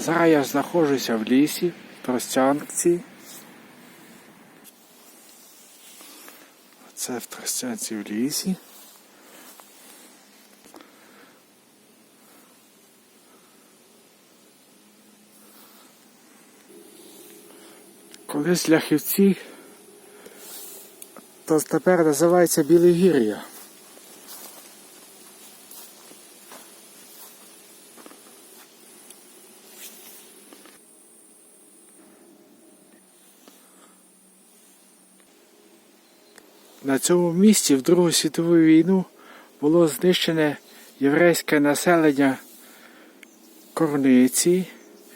Зараз я знаходжуся в лісі, в Тростянці. Це в Тростянці в лісі. Колись ляхівці, то тепер називається Білогір'я. На цьому місці в Другу світову війну було знищене єврейське населення Корниці,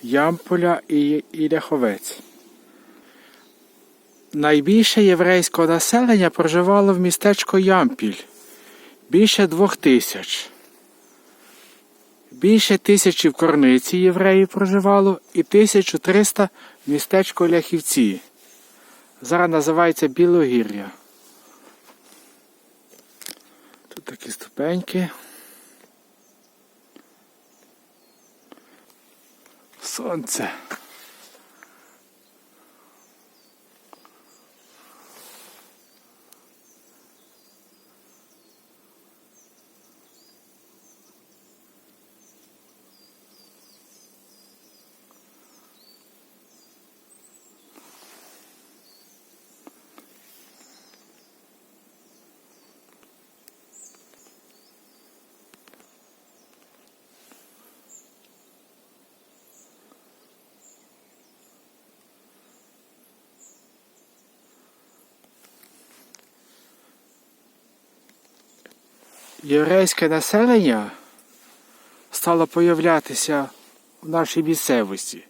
Ямполя і, і Ляховець. Найбільше єврейського населення проживало в містечку Ямпіль більше двох тисяч. Більше тисячі в Корниці євреїв проживало і 1300 в містечку Ляхівці. Зараз називається Білогір'я. Такі ступеньки. Сонце. Єврейське населення стало появлятися в нашій місцевості.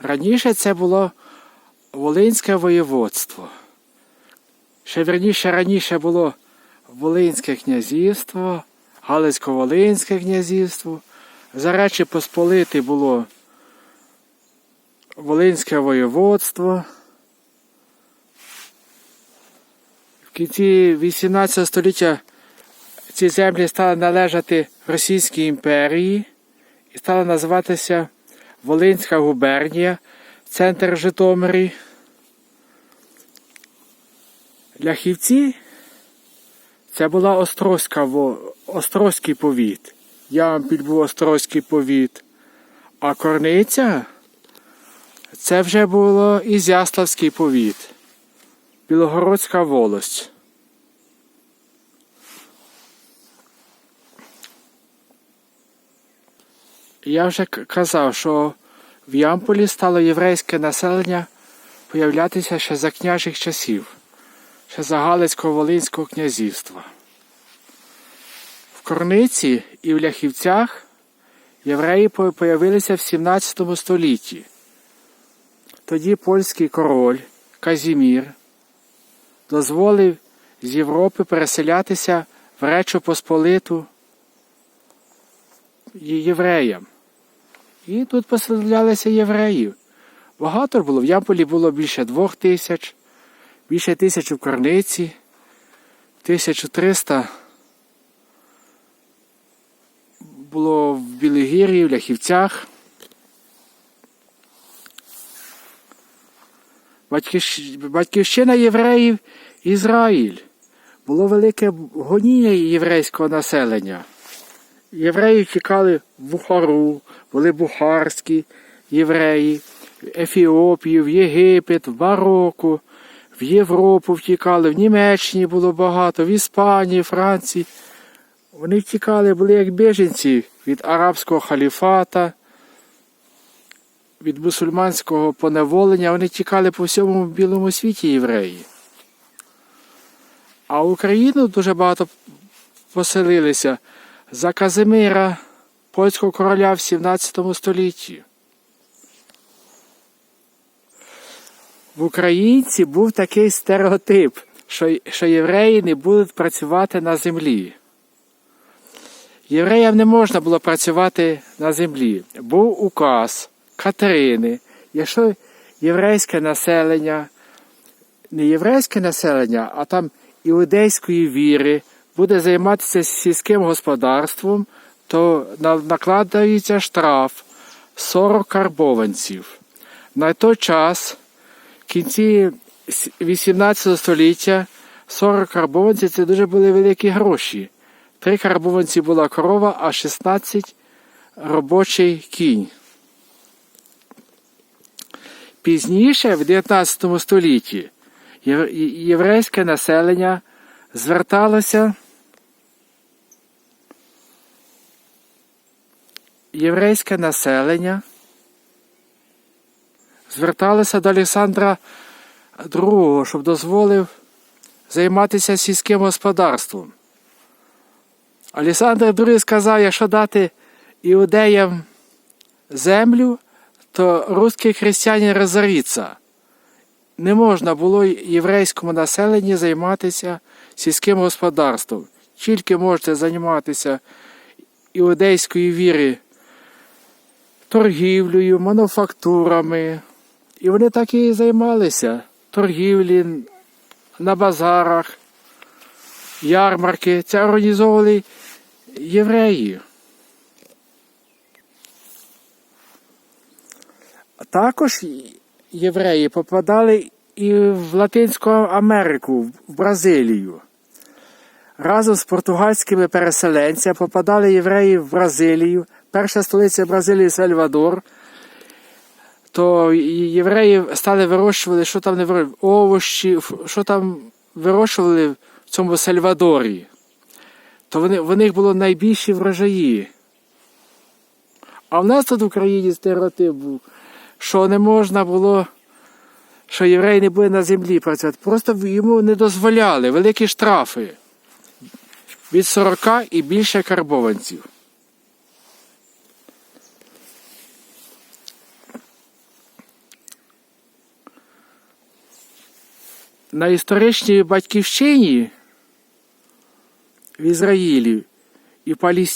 Раніше це було Волинське воєводство. Ще верніше раніше було Волинське князівство, Галицько-Волинське князівство. За Речі Посполити було Волинське воєводство. В кінці 18 століття ці землі стали належати Російській імперії і стала називатися Волинська губернія, центр Житомирі. Ляхівці це була Острозька, Острозький повіт. Ямпіль був Острозький повіт. А Корниця це вже було Ізяславський повіт. Білогородська волость. Я вже казав, що в Ямполі стало єврейське населення появлятися ще за княжих часів, ще за Галицько-Волинського князівства. В Корниці і в Ляхівцях євреї по- появилися в 17 столітті. Тоді польський король Казімір дозволив з Європи переселятися в Речу Посполиту євреям. І тут поселялися євреїв. Багато було. В Ямполі було більше двох тисяч, більше тисячі в Корниці, 1300 було в Білогір'ї, в Ляхівцях. Батьківщина євреїв Ізраїль. Було велике гоніння єврейського населення. Євреї тікали в Бухару, були бухарські євреї, в Ефіопію, в Єгипет, в Марокко, в Європу втікали, в Німеччині було багато, в Іспанії, Франції. Вони втікали, були як біженці від арабського халіфата, від мусульманського поневолення. Вони тікали по всьому білому світі євреї. А в Україну дуже багато поселилися за Казимира, польського короля в 17 столітті. В українці був такий стереотип, що, що євреї не будуть працювати на землі. Євреям не можна було працювати на землі. Був указ Катерини, якщо єврейське населення, не єврейське населення, а там іудейської віри буде займатися сільським господарством, то накладається штраф 40 карбованців. На той час, в кінці с- 18 століття, 40 карбованців це дуже були великі гроші. Три карбованці була корова, а 16 робочий кінь. Пізніше, в 19 столітті, єврейське населення зверталося єврейське населення зверталося до Олександра II, щоб дозволив займатися сільським господарством. Олександр II сказав, якщо дати іудеям землю, то русські християни розоріться. Не можна було єврейському населенню займатися сільським господарством. Тільки можете займатися іудейською віри торгівлею, мануфактурами. І вони так і займалися. Торгівлі на базарах, ярмарки. Це організовували євреї. Також євреї попадали і в Латинську Америку, в Бразилію. Разом з португальськими переселенцями попадали євреї в Бразилію. Перша столиця Бразилії Сальвадор. То євреї стали вирощувати, що там не вирощували, овощі, що там вирощували в цьому Сальвадорі. То вони, в них було найбільші врожаї. А в нас тут в Україні стереотип був, що не можна було, що єврей не буде на землі працювати. Просто йому не дозволяли великі штрафи від 40 і більше карбованців. На історичній батьківщині в Ізраїлі і Палістині